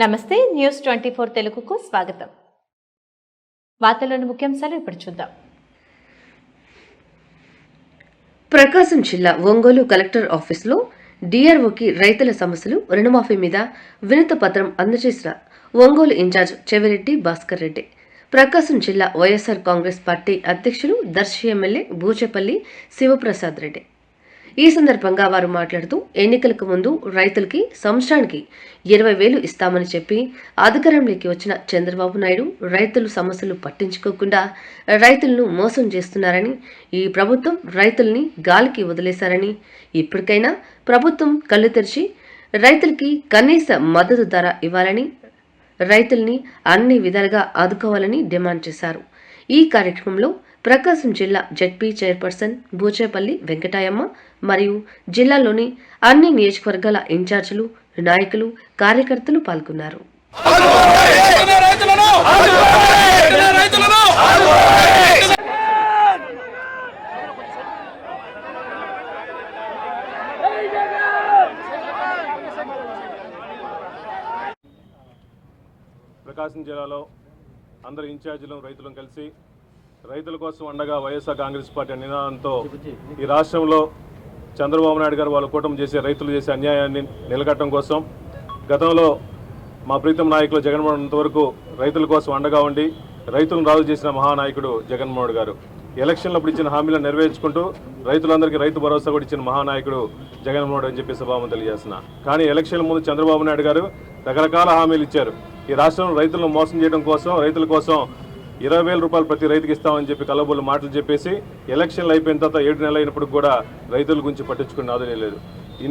నమస్తే news twenty four తెలుగుకు స్వాగతం. వార్తల్లోని ముఖ్యాంశాలు ఇప్పుడు చూద్దాం. ప్రకాశం జిల్లా ఒంగోలు కలెక్టర్ ఆఫీసులో డిఆర్ఓకి రైతుల సమస్యలు రుణమాఫీ మీద వినత పత్రం అందజేసిన ఒంగోలు ఇన్ఛార్జ్ చెవిరెడ్డి భాస్కర్ రెడ్డి. ప్రకాశం జిల్లా వైఎస్ఆర్ కాంగ్రెస్ పార్టీ అధ్యక్షులు దర్శి ఎమ్మెల్యే భూచేపల్లి శివప్రసాద్ రెడ్డి. ఈ సందర్భంగా వారు మాట్లాడుతూ ఎన్నికలకు ముందు రైతులకి సంవత్సరానికి ఇరవై వేలు ఇస్తామని చెప్పి అధికారంలోకి వచ్చిన చంద్రబాబు నాయుడు రైతులు సమస్యలు పట్టించుకోకుండా రైతులను మోసం చేస్తున్నారని ఈ ప్రభుత్వం రైతుల్ని గాలికి వదిలేశారని ఇప్పటికైనా ప్రభుత్వం కళ్ళు తెరిచి రైతులకి కనీస మద్దతు ధర ఇవ్వాలని రైతుల్ని అన్ని విధాలుగా ఆదుకోవాలని డిమాండ్ చేశారు. ఈ కార్యక్రమంలో ప్రకాశం జిల్లా జడ్పీ చైర్పర్సన్ బూచేపల్లి వెంకటాయమ్మ మరియు జిల్లాలోని అన్ని నియోజకవర్గాల ఇన్ఛార్జీలు నాయకులు కార్యకర్తలు పాల్గొన్నారు. ప్రకాశం జిల్లాలో అందరు ఇన్ఛార్జీలు రైతులను కలిసి రైతుల కోసం అండగా వైఎస్ఆర్ కాంగ్రెస్ పార్టీ నినాదంతో ఈ రాష్ట్రంలో చంద్రబాబు నాయుడు గారు వాళ్ళ కూటమి చేసే రైతులు చేసే అన్యాయాన్ని నిలకట్టడం కోసం గతంలో మా ప్రీతం నాయకులు జగన్మోహన్ ఉన్నంత వరకు రైతుల కోసం అండగా ఉండి రైతులను రాజు చేసిన మహానాయకుడు జగన్మోహన్ గారు. ఎలక్షన్లప్పుడు ఇచ్చిన హామీలను నెరవేర్చుకుంటూ రైతులందరికీ రైతు భరోసా కూడా ఇచ్చిన మహానాయకుడు జగన్మోహన్ అని చెప్పి స్వభావం తెలియజేసిన కానీ ఎలక్షన్ల ముందు చంద్రబాబు నాయుడు గారు రకరకాల హామీలు ఇచ్చారు. ఈ రాష్ట్రంలో రైతులను మోసం చేయడం కోసం రైతుల కోసం ఇరవై వేల రూపాయలు ప్రతి రైతుకి ఇస్తామని చెప్పి కలబోలు మాటలు చెప్పేసి ఎలక్షన్లు అయిపోయిన తర్వాత ఏడు నెలలు అయినప్పుడు కూడా రైతుల గురించి పట్టించుకున్న ఆదరణ లేదు.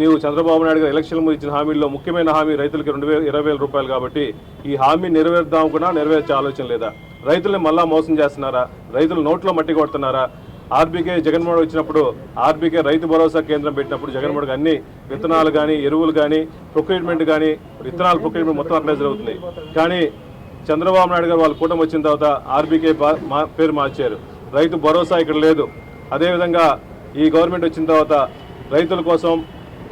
నీవు చంద్రబాబు నాయుడు గారు ఎలక్షన్ ముందు ఇచ్చిన హామీల్లో ముఖ్యమైన హామీ రైతులకి రెండు వేల ఇరవై వేల రూపాయలు కాబట్టి ఈ హామీ నెరవేర్దాం కూడా నెరవేర్చే ఆలోచన లేదా? రైతుల్ని మళ్ళా మోసం చేస్తున్నారా? రైతులు నోట్లో మట్టి కొడుతున్నారా? ఆర్బీకే జగన్మోహన్ వచ్చినప్పుడు ఆర్బీకే రైతు భరోసా కేంద్రం పెట్టినప్పుడు జగన్మోహన్ అన్ని విత్తనాలు కానీ ఎరువులు కానీ ప్రొక్యూర్మెంట్ కానీ విత్తనాలు ప్రొక్యూర్మెంట్ మొత్తం అట్లే జరుగుతుంది కానీ చంద్రబాబు నాయుడు గారు వాళ్ళ కూటమి వచ్చిన తర్వాత ఆర్బీకే మా- పేరు మార్చారు. రైతు భరోసా ఇక్కడ లేదు. అదేవిధంగా ఈ గవర్నమెంట్ వచ్చిన తర్వాత రైతుల కోసం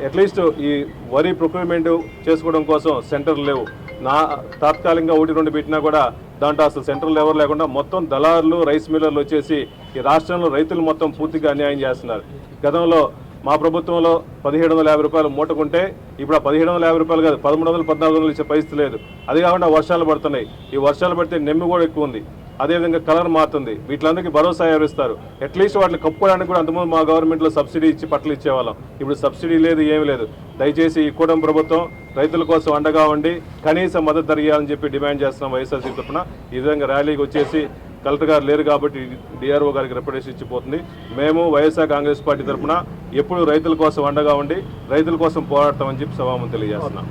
అట్లీస్ట్ ఈ వరి ప్రొక్యూర్మెంట్ చేసుకోవడం కోసం సెంటర్లు లేవు. నా తాత్కాలికంగా ఒకటి రెండు పెట్టినా కూడా దాంట్లో అసలు సెంటర్లు ఎవరు లేకుండా మొత్తం దళారులు రైస్ మిల్లర్లు వచ్చేసి ఈ రాష్ట్రంలో రైతులు మొత్తం పూర్తిగా అన్యాయం చేస్తున్నారు. గతంలో మా ప్రభుత్వంలో పదిహేడు వందల యాభై రూపాయలు మూటకుంటే ఇప్పుడు ఆ పదిహేడు వందల యాభై రూపాయలు కాదు పదమూడు వందలు పద్నాలుగు వందలు ఇచ్చే పరిస్థితి లేదు. అది కాకుండా వర్షాలు పడుతున్నాయి. ఈ వర్షాలు పడితే నెమ్మి కూడా ఎక్కువ ఉంది. అదేవిధంగా కలర్ మారుతుంది. వీటిలందరికీ భరోసా ఎవరిస్తారు? అట్లీస్ట్ వాటిని కప్పుకోవడానికి కూడా అంతకుముందు మా గవర్నమెంట్లో సబ్సిడీ ఇచ్చి పట్టలు ఇచ్చేవాళ్ళం. ఇప్పుడు సబ్సిడీ లేదు ఏమీ లేదు. దయచేసి ఈ కూటమి ప్రభుత్వం రైతుల కోసం అండగా ఉండి కనీస మద్దతు ధర ఇవ్వాలని చెప్పి డిమాండ్ చేస్తున్నాం వైఎస్ఆర్సీ తరఫున. ఈ విధంగా ర్యాలీకి వచ్చేసి కలెక్టర్ గారు లేరు కాబట్టి డిఆర్ఓ గారికి రిప్రజెంటేషన్ ఇచ్చిపోతుంది. మేము వైఎస్ఆర్ కాంగ్రెస్ పార్టీ తరఫున ఎప్పుడు రైతుల కోసం అండగా ఉండి రైతుల కోసం పోరాడతామని చెప్పి సభాముఖం తెలియజేస్తున్నాం.